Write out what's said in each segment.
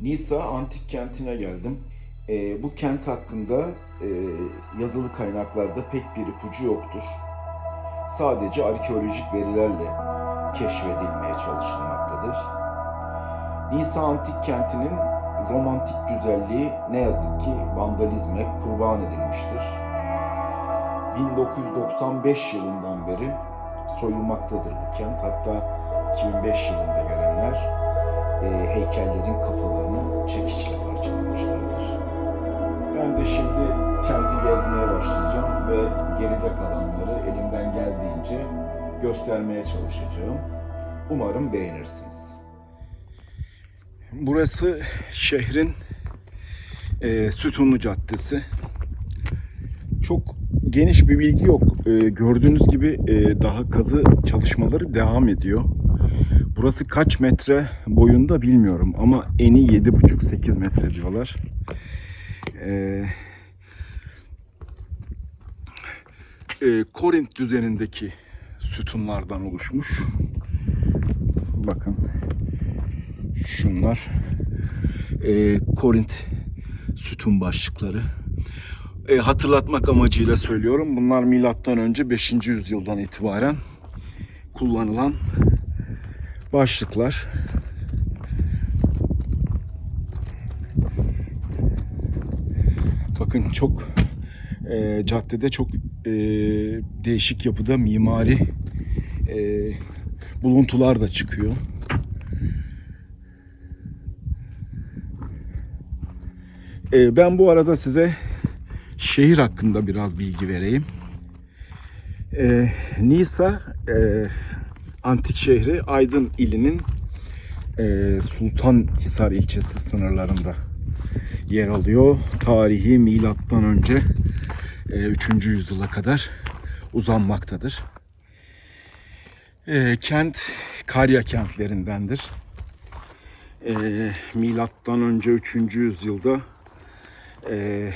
Nisa antik kentine geldim. Ee, bu kent hakkında e, yazılı kaynaklarda pek bir ipucu yoktur. Sadece arkeolojik verilerle keşfedilmeye çalışılmaktadır. Nisa antik kentinin romantik güzelliği ne yazık ki vandalizme kurban edilmiştir. 1995 yılından beri soyulmaktadır bu kent. Hatta 2005 yılında gelenler e, heykellerin kafalarını çekiçle parçalamışlardır. Ben de şimdi kenti gezmeye başlayacağım ve geride kalanları elimden geldiğince göstermeye çalışacağım. Umarım beğenirsiniz. Burası şehrin e, Sütunlu Caddesi. Çok geniş bir bilgi yok. E, gördüğünüz gibi e, daha kazı çalışmaları devam ediyor. Burası kaç metre boyunda bilmiyorum ama eni 7,5-8 metre diyorlar. Ee, e, Korint düzenindeki sütunlardan oluşmuş. Bakın şunlar e, Korint sütun başlıkları. E, hatırlatmak amacıyla söylüyorum. Bunlar milattan önce 5. yüzyıldan itibaren kullanılan başlıklar. Bakın çok e, caddede çok e, değişik yapıda mimari e, buluntular da çıkıyor. E, ben bu arada size şehir hakkında biraz bilgi vereyim. E, Nisa e, antik şehri Aydın ilinin e, Sultanhisar ilçesi sınırlarında yer alıyor. Tarihi milattan önce e, 3. yüzyıla kadar uzanmaktadır. E, kent Karya kentlerindendir. E, milattan önce 3. yüzyılda e,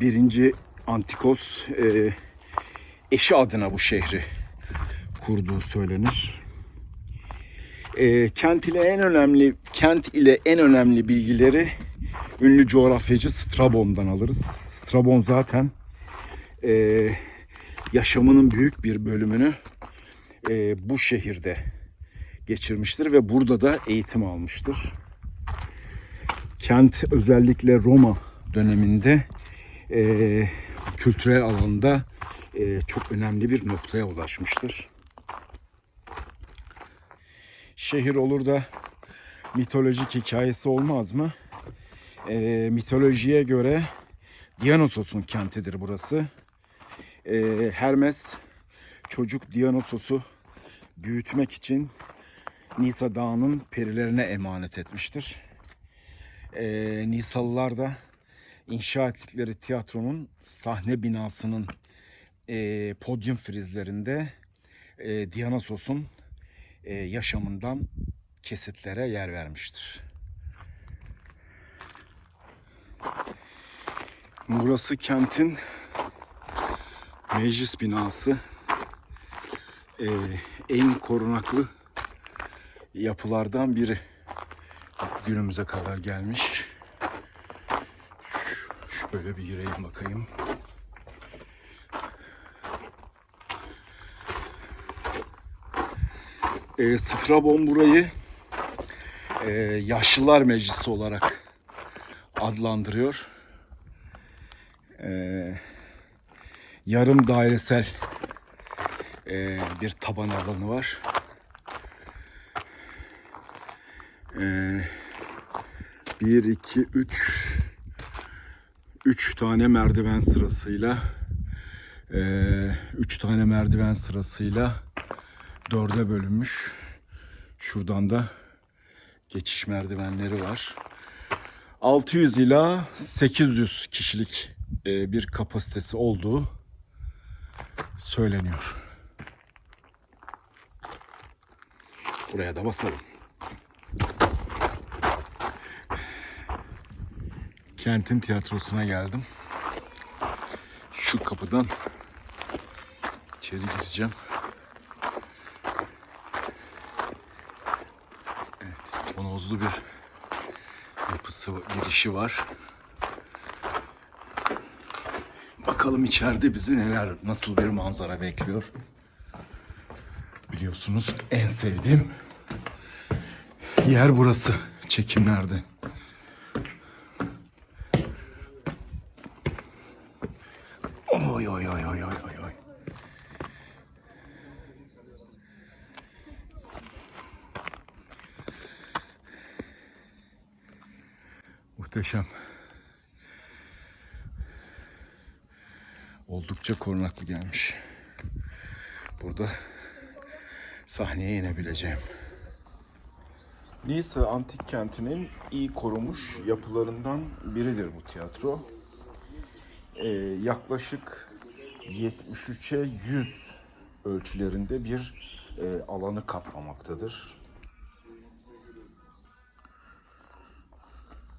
birinci Antikos e, eşi adına bu şehri kurduğu söylenir. E, kent ile en önemli kent ile en önemli bilgileri ünlü coğrafyacı Strabon'dan alırız. Strabon zaten e, yaşamının büyük bir bölümünü e, bu şehirde geçirmiştir ve burada da eğitim almıştır. Kent özellikle Roma döneminde e, kültürel alanda e, çok önemli bir noktaya ulaşmıştır. Şehir olur da mitolojik hikayesi olmaz mı? E, mitolojiye göre Dionysos'un kentidir burası. E, Hermes çocuk Dionysos'u büyütmek için Nisa Dağı'nın perilerine emanet etmiştir. E, Nisalılar da inşa ettikleri tiyatronun sahne binasının e, podyum frizlerinde e, Dionysos'un e, yaşamından kesitlere yer vermiştir. Burası kentin meclis binası. E, en korunaklı yapılardan biri. Günümüze kadar gelmiş. Şöyle bir gireyim bakayım. E, Strabon burayı e, Yaşlılar Meclisi olarak adlandırıyor. E, yarım dairesel e, bir taban alanı var. E, bir, iki, üç, üç tane merdiven sırasıyla, e, üç tane merdiven sırasıyla dörde bölünmüş. Şuradan da geçiş merdivenleri var. 600 ila 800 kişilik e, bir kapasitesi olduğu söyleniyor. Buraya da basalım. Kentin tiyatrosuna geldim. Şu kapıdan içeri gireceğim. Evet, tonozlu bir yapısı, girişi var. Bakalım içeride bizi neler, nasıl bir manzara bekliyor. Biliyorsunuz en sevdiğim yer burası çekimlerde. Oy oy oy oy oy oy oy. Muhteşem. Oldukça korunaklı gelmiş. Burada sahneye inebileceğim. Nice antik kentinin iyi korunmuş yapılarından biridir bu tiyatro. Ee, yaklaşık 73'e 100 ölçülerinde bir e, alanı kaplamaktadır.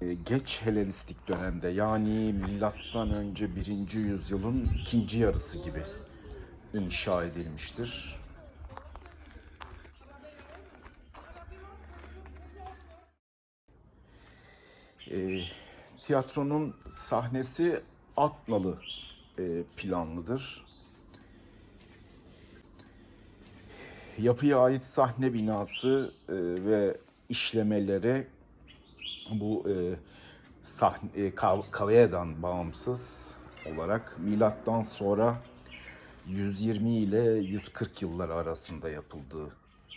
Geç Helenistik dönemde yani milattan önce 1. yüzyılın ikinci yarısı gibi inşa edilmiştir. E, tiyatronun sahnesi Atnalı e, planlıdır. Yapıya ait sahne binası e, ve işlemelere bu e, sahne e, Kav- Kavea'dan bağımsız olarak milattan sonra 120 ile 140 yıllar arasında yapıldığı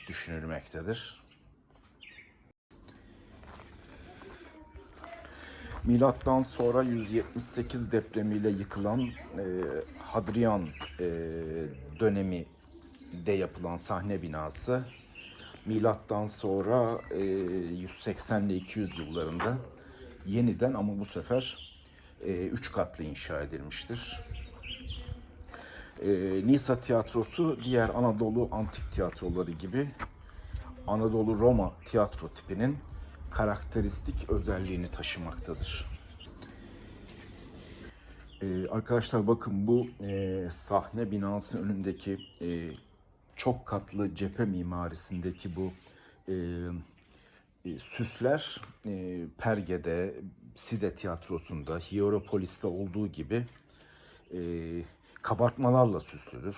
düşünülmektedir. Milattan sonra 178 depremiyle yıkılan e, Hadrian e, dönemi de yapılan sahne binası milattan sonra e, 180 ile 200 yıllarında yeniden ama bu sefer e, üç katlı inşa edilmiştir. E, Nisa tiyatrosu diğer Anadolu antik tiyatroları gibi Anadolu Roma tiyatro tipinin karakteristik özelliğini taşımaktadır. Ee, arkadaşlar bakın bu e, sahne binası önündeki e, çok katlı cephe mimarisindeki bu e, e, süsler e, Perge'de, Side tiyatrosunda, Hieropolis'te olduğu gibi e, kabartmalarla süslüdür.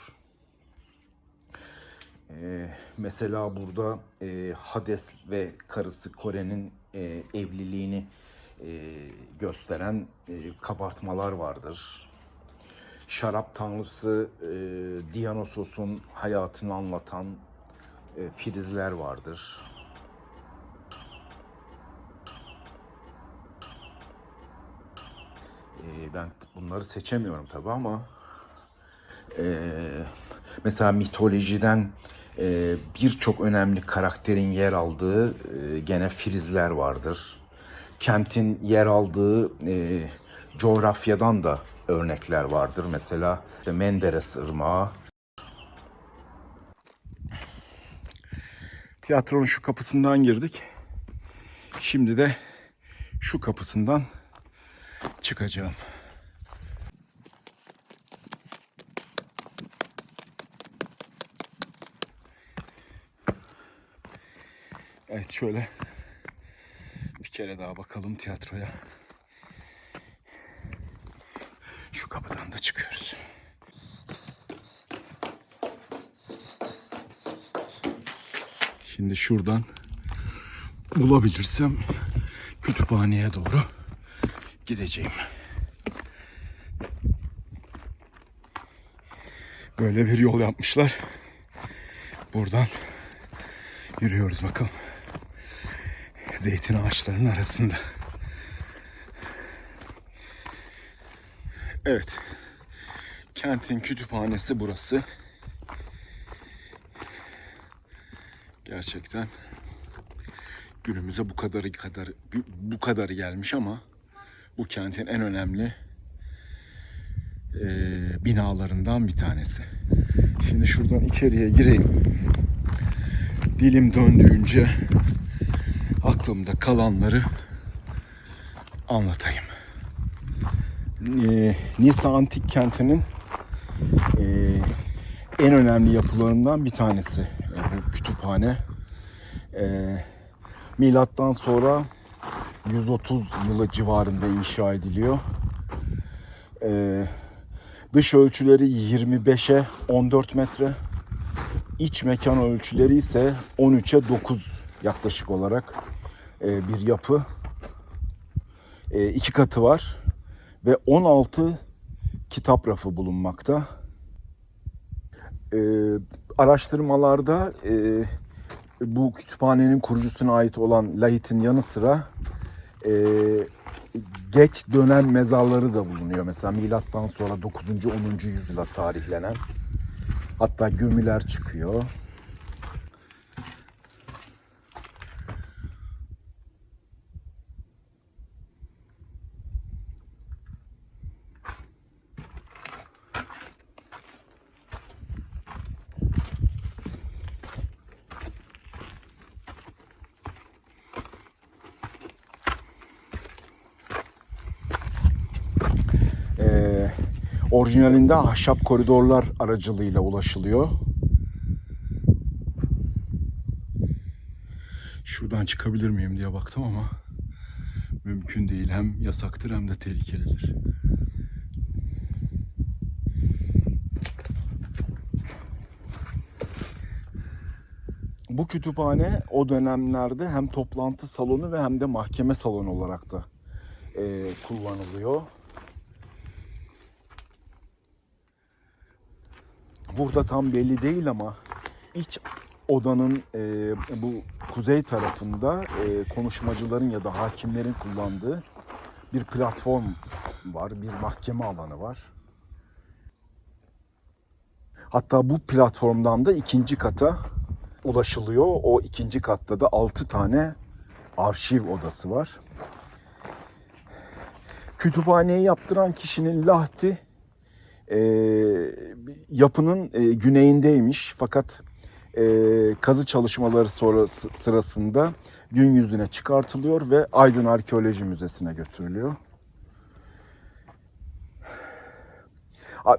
Ee, mesela burada e, Hades ve karısı Kore'nin e, evliliğini e, gösteren e, kabartmalar vardır. Şarap tanrısı e, Dionyosos'un hayatını anlatan e, filizler vardır. E, ben bunları seçemiyorum tabi ama e, mesela mitolojiden e, birçok önemli karakterin yer aldığı e, gene filizler vardır. Kentin yer aldığı e, coğrafyadan da örnekler vardır. Mesela işte Menderes Irmağı. Tiyatronun şu kapısından girdik. Şimdi de şu kapısından çıkacağım. Evet şöyle bir kere daha bakalım tiyatroya. Şu kapıdan da çıkıyoruz. Şimdi şuradan bulabilirsem kütüphaneye doğru gideceğim. Böyle bir yol yapmışlar. Buradan yürüyoruz bakalım. Zeytin ağaçlarının arasında. Evet. Kentin kütüphanesi burası. Gerçekten günümüze bu kadarı kadar bu kadarı gelmiş ama bu kentin en önemli eee, binalarından bir tanesi. Şimdi şuradan içeriye gireyim. Dilim döndüğünce aklımda kalanları anlatayım. Ee, Nisa Antik Kenti'nin e, en önemli yapılarından bir tanesi e, bu kütüphane. E, milattan sonra 130 yılı civarında inşa ediliyor. Ee, dış ölçüleri 25'e 14 metre. İç mekan ölçüleri ise 13'e 9 yaklaşık olarak e, bir yapı. E, iki katı var ve 16 kitap rafı bulunmakta. E, araştırmalarda e, bu kütüphanenin kurucusuna ait olan Lahit'in yanı sıra e, geç dönen mezarları da bulunuyor. Mesela milattan sonra 9. 10. yüzyıla tarihlenen. Hatta gömüler çıkıyor. Ee, orijinalinde ahşap koridorlar aracılığıyla ulaşılıyor. Şuradan çıkabilir miyim diye baktım ama mümkün değil. Hem yasaktır hem de tehlikelidir. Bu kütüphane o dönemlerde hem toplantı salonu ve hem de mahkeme salonu olarak da e, kullanılıyor. Burada tam belli değil ama iç odanın e, bu kuzey tarafında e, konuşmacıların ya da hakimlerin kullandığı bir platform var, bir mahkeme alanı var. Hatta bu platformdan da ikinci kata ulaşılıyor. O ikinci katta da 6 tane arşiv odası var. Kütüphaneyi yaptıran kişinin lahti e, yapının e, güneyindeymiş fakat e, kazı çalışmaları sonrası sırasında gün yüzüne çıkartılıyor ve Aydın Arkeoloji Müzesi'ne götürülüyor.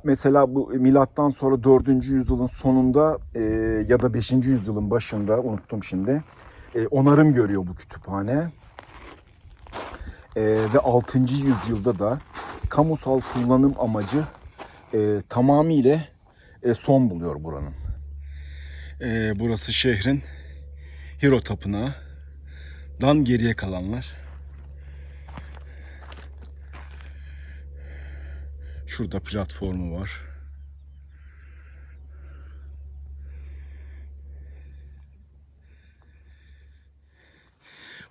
Mesela bu milattan sonra 4. yüzyılın sonunda e, ya da 5. yüzyılın başında unuttum şimdi e, onarım görüyor bu kütüphane. E, ve 6. yüzyılda da kamusal kullanım amacı e, tamamıyla e, son buluyor buranın. E, burası şehrin Hiro Tapınağı'dan geriye kalanlar. Şurada platformu var.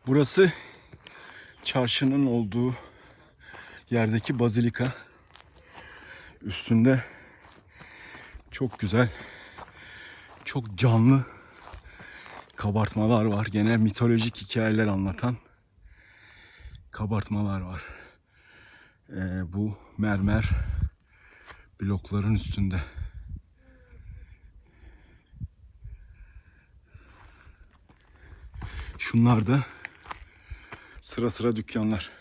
Burası çarşının olduğu yerdeki bazilika. Üstünde çok güzel, çok canlı kabartmalar var. Gene mitolojik hikayeler anlatan kabartmalar var. Ee, bu mermer blokların üstünde. Şunlar da sıra sıra dükkanlar.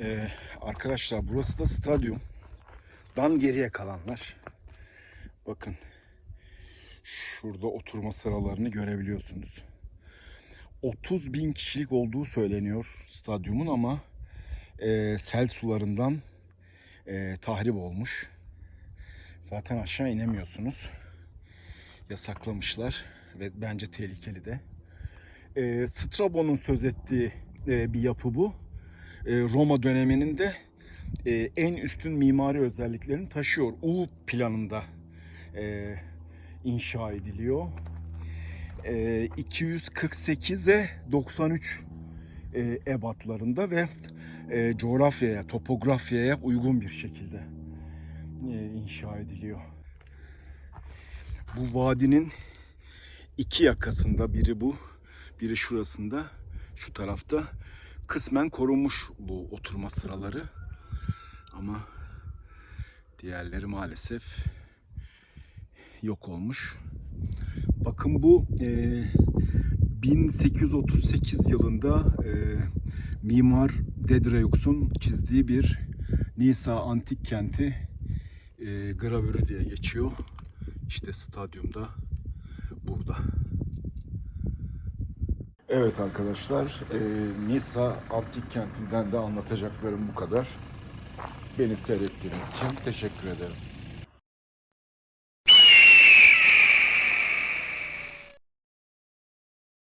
Ee, arkadaşlar burası da stadyum. Dan geriye kalanlar. Bakın. Şurada oturma sıralarını görebiliyorsunuz. 30 bin kişilik olduğu söyleniyor stadyumun ama e, sel sularından e, tahrip olmuş. Zaten aşağı inemiyorsunuz. Yasaklamışlar ve bence tehlikeli de. E, Strabo'nun söz ettiği e, bir yapı bu. E, Roma döneminin de e, en üstün mimari özelliklerini taşıyor. U planında e, inşa ediliyor. E, 248'e 93 e, ebatlarında ve e, coğrafyaya, topografyaya uygun bir şekilde e, inşa ediliyor. Bu vadinin iki yakasında biri bu, biri şurasında, şu tarafta kısmen korunmuş bu oturma sıraları. Ama diğerleri maalesef yok olmuş. Bakın bu e, 1838 yılında e, mimar Dedreux'un çizdiği bir Nisa Antik Kenti e, gravürü diye geçiyor. İşte stadyumda burada. Evet arkadaşlar, e, Nisa Antik Kenti'nden de anlatacaklarım bu kadar. Beni seyrettiğiniz için teşekkür ederim.